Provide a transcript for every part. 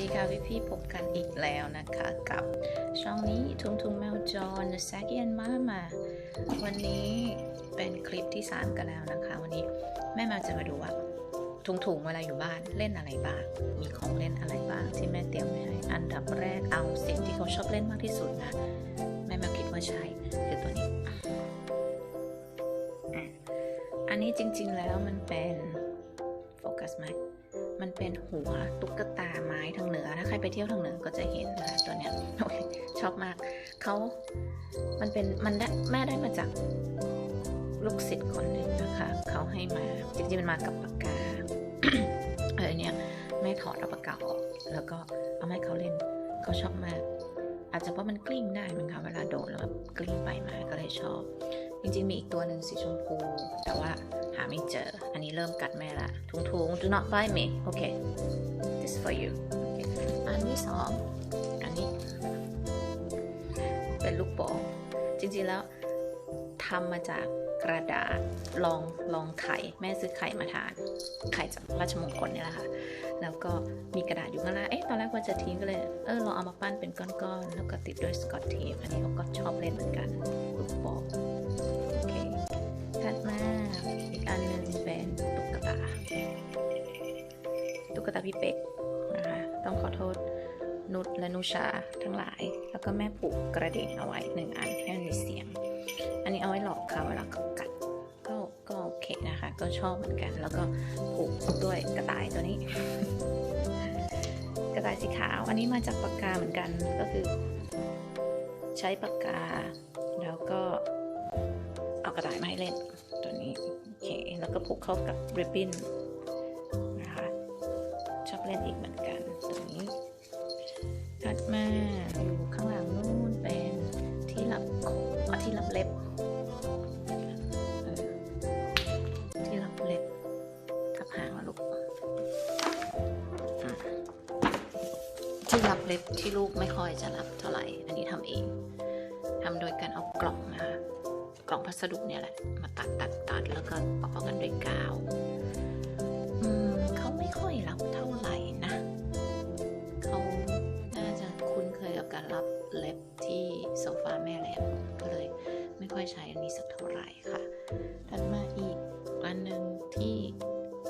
ดีค่ะพี่พี่พบกันอีกแล้วนะคะกับช่องนี้ทุงทุงแมวจร The s a g and Mama วันนี้เป็นคลิปที่ 3 กันแล้วนะคะ วันนี้แม่แมวจะมาดูว่าทุงทุงเวลาอยู่บ้านเล่นอะไรบ้าง มีของเล่นอะไรบ้างที่แม่เตรียมไว้ให้อันดับแรกเอาสิ่งที่เขาชอบเล่นมากที่สุดนะ แม่แมวคิดว่าใช่คือตัวนี้ อันนี้จริงๆแล้วมันเป็นโฟกัสไหม มันเป็นหัวตุ๊กตาไม้ทางเหนือ ถ้าใครไปเที่ยวทางเหนือก็จะเห็นนะคะตัวเนี้ยชอบมากเขามันเป็นมันได้แม่ได้มาจากลูกศิษย์คนหนึ่งนะคะเขาให้มาจริงๆมันมากับปากกาเออเนี่ยแม่ถอดเอาปากกาออก แล้วก็เอามาให้เขาเล่นเขาชอบมาก อาจจะเพราะมันกลิ้งได้มั้งคะเวลาโดดแล้วแบบกลิ้งไปมาก็เลยชอบ จริงๆมีอีกตัวหนึ่งสีชมพู แต่ว่าาไม่เจอ อันนี้เริ่มกัดแม่ละทุงทุง do not bite me โอเค this for you อันที่สองอันนี้ เป็นลูกโป่งจริงๆแล้วทำมาจากกระดาษลองลองไข่แม่ซื้อไข่มาทาน ไข่จากราชมงคลเนี่ยแหละค่ะ แล้วก็มีกระดาษอยู่ข้างล่างเอ๊ะตอนแรกว่าจะทิ้งก็เลย เออลองเอามาปั้นเป็นก้อนๆ แล้วก็ติดด้วยสกอตเทปอันนี้เขาก็ชอบเล่นเหมือนกัน นุชและนุชาทั้งหลาย แล้วก็แม่ผูกกระดิ่งเอาไว้หนึ่งอันให้มันมีเสียง อันนี้เอาไว้หลอกเขาเวลาเขากัดก็ก็โอเคนะคะ ก็ชอบเหมือนกัน แล้วก็ผูกด้วยกระต่ายตัวนี้ กระต่ายสีขาว อันนี้มาจากปากกาเหมือนกันก็คือ ใช้ปากกา แล้วก็เอากระต่ายมาให้เล่นตัวนี้โอเคแล้วก็ผูกเข้ากับริบบิ้น เล็บที่รับเล็บทับหางแล้วลูกที่รับเล็บที่ลูกไม่ค่อยจะรับเท่าไหร่ อันนี้ทำเองทำโดยการเอากล่องนะคะกล่องพัสดุเนี่ยแหละ มาตัดตัดตัดแล้วก็ปอกกันด้วยกาวเขาไม่ค่อยรับ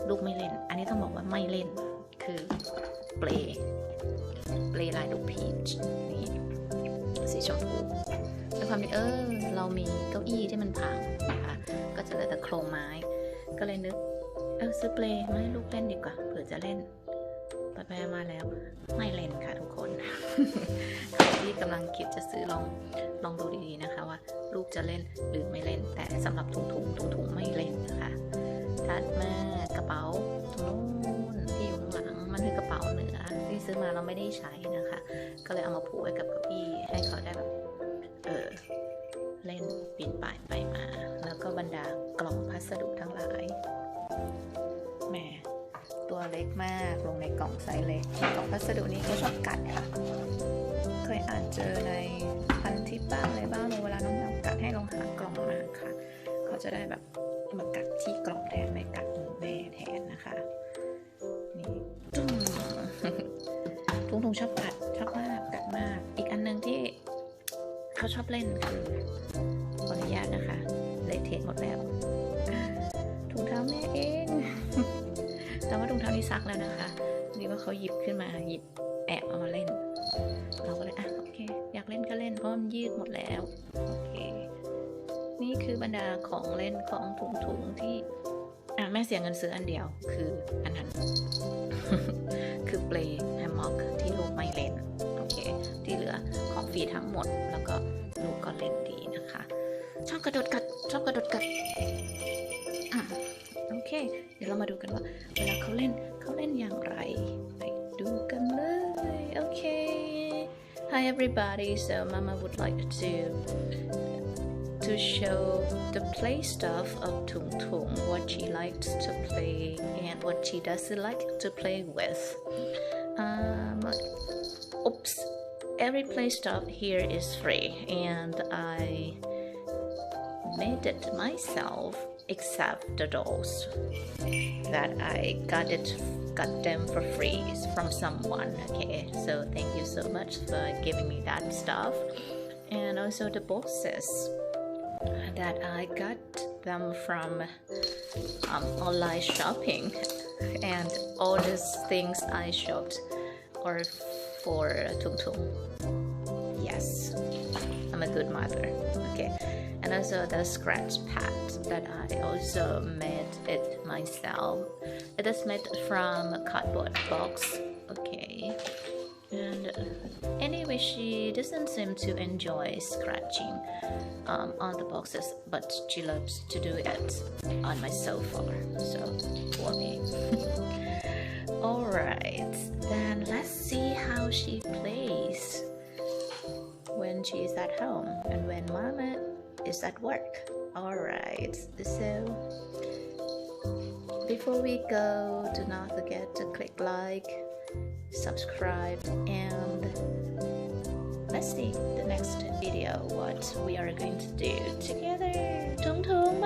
ลูกไม่เล่น อันนี้ต้องบอกว่าไม่เล่น คือเปลเปลลายลูกพีชนี่สีชมพูด้วยความที่เออเรามีเก้าอี้ที่มันพังนะคะก็จะเหลือแต่โครงไม้ ก็เลยนึก เออซื้อเปลมาให้ลูกเล่นดีกว่าเผื่อจะเล่นไปไปมาแล้วไม่เล่นค่ะทุกคนใครที่กำลังคิดจะซื้อลองลองดูดีๆนะคะว่า ลูกจะเล่นหรือไม่เล่นแต่สำหรับถุงถุงถุงถุงไม่เล่นนะคะถัดมา เป๋าตรงนู้นที่อยู่ข้างหลังมันคือกระเป๋าเหนือที่ซื้อมาเราไม่ได้ใช้นะคะ ก็เลยเอามาผูกไว้กับเก้าอี้ให้เขาได้แบบเออเล่นปีนป่ายไปมา แล้วก็บรรดากล่องพัสดุทั้งหลายแหมตัวเล็กมากลงในกล่องไซส์เล็กกล่องพัสดุนี้เขาชอบกัดค่ะ เคยอ่านเจอในพันทิปบ้างอะไรบ้างเวลาน้องแมวกัดให้ลองหากล่องมาค่ะ เขาจะได้แบบมากัดที่กล่อง เล่นคือขออนุญาตนะคะเละเทะหมดแล้วถุงเท้าแม่เองแต่ว่าถุงเท้านี้ซักแล้วนะคะนี่ว่าเขาหยิบขึ้นมาหยิบแอบเอามาเล่น เราก็เลยอะโอเค อยากเล่นก็เล่นเพราะมันยืดหมดแล้วโอเค นี่คือบรรดาของเล่นของถุงถุงๆที่อะแม่เสียเงินซื้ออันเดียวคืออันนั้น คือเปลแฮมม็อกที่ลูกไม่เล่นโอเค ที่เหลือของฟรีทั้งหมดแล้วก็็เล่นดีนะคะ ชอบกระโดดกัดชอบกระโดดกัดอะโอเค เดี๋ยวเรามาดูกันว่าเวลาเขาเล่นเขาเล่นอย่างไร ไปดูกันเลย โอเค Hi everybody so Mama would like to to show the play stuff of Tung Tung what she likes to play and what she doesn't like to play with um oops every play stuff here is free and I made it myself except the dolls that I got it got them for free from someone okay? So thank you so much for giving me that stuff. And also the boxes that I got them from um, online shopping. And all these things I shopped are for Tung Tung yes. I'm a good mother. Okay. And also the scratch pad that I also made it myself. It is made from cardboard box. Okay. And uh, anyway she doesn't seem to enjoy scratching um, on the boxes but she loves to do it on my sofa. So for me all right then let's see how she plays when she's at home and when mama is at work. All right so before we go do not forget to click like subscribe and let's see the next video what we are going to do together. Tung tung